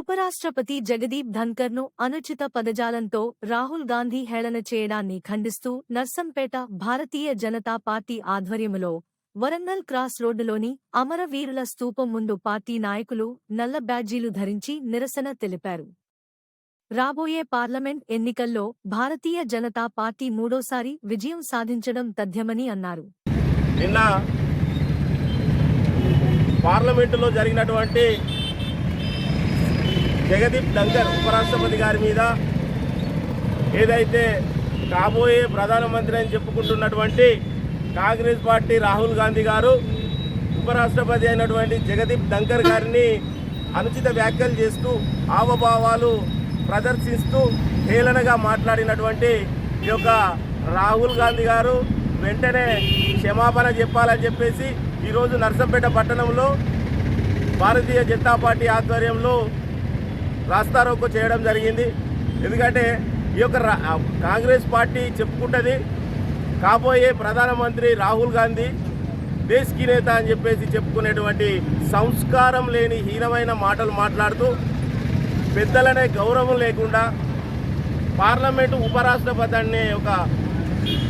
ఉపరాష్ట్రపతి జగదీప్ ధన్కర్ను అనుచిత పదజాలంతో రాహుల్ గాంధీ హేళన చేయడాన్ని ఖండిస్తూ నర్సంపేట భారతీయ జనతా పార్టీ ఆధ్వర్యములో వరంగల్ క్రాస్ రోడ్డులోని అమరవీరుల స్తూపం ముందు పార్టీ నాయకులు నల్ల బ్యాడ్జీలు ధరించి నిరసన తెలిపారు. రాబోయే పార్లమెంట్ ఎన్నికల్లో భారతీయ జనతా పార్టీ మూడోసారి విజయం సాధించడం తథ్యమని అన్నారు. నిన్న పార్లమెంటులో జరిగినటువంటి జగదీప్ ధంకర్ ఉపరాష్ట్రపతి గారి మీద ఏదైతే కాబోయే ప్రధానమంత్రి అని చెప్పుకుంటున్నటువంటి కాంగ్రెస్ పార్టీ రాహుల్ గాంధీ గారు ఉపరాష్ట్రపతి అయినటువంటి జగదీప్ ధంకర్ గారిని అనుచిత వ్యాఖ్యలు చేస్తూ హావభావాలు ప్రదర్శిస్తూ హేళనగా మాట్లాడినటువంటి ఈ యొక్క రాహుల్ గాంధీ గారు వెంటనే క్షమాపణ చెప్పాలని చెప్పేసి ఈరోజు నర్సంపేట పట్టణంలో భారతీయ జనతా పార్టీ ఆధ్వర్యంలో రాస్తారోకో చేయడం జరిగింది. ఎందుకంటే ఈ యొక్క రా- కాంగ్రెస్ పార్టీ చెప్పుకుంటుంది కాబోయే ప్రధానమంత్రి రాహుల్ గాంధీ దేశ్కి నేత అని చెప్పేసి చెప్పుకునేటువంటి సంస్కారం లేని హీనమైన మాటలు మాట్లాడుతూ పెద్దలనే గౌరవం లేకుండా పార్లమెంటు ఉపరాష్ట్రపతి అనే ఒక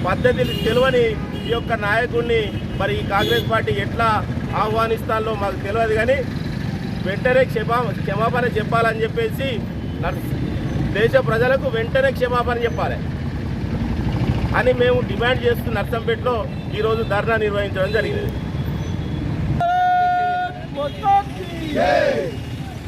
పద్ధతి తెలియని ఈ యొక్క నాయకుడిని మరి ఈ కాంగ్రెస్ పార్టీ ఎట్లా ఆహ్వానిస్తాలో మాకు తెలియదు కానీ వెంటనే క్షమా క్షమాపణ చెప్పాలని చెప్పేసి నర్- దేశ ప్రజలకు వెంటనే క్షమాపణ చెప్పాలి. అని మేము డిమాండ్ చేస్తూ నర్సంపేటలో ఈరోజు ధర్నా నిర్వహించడం జరిగింది.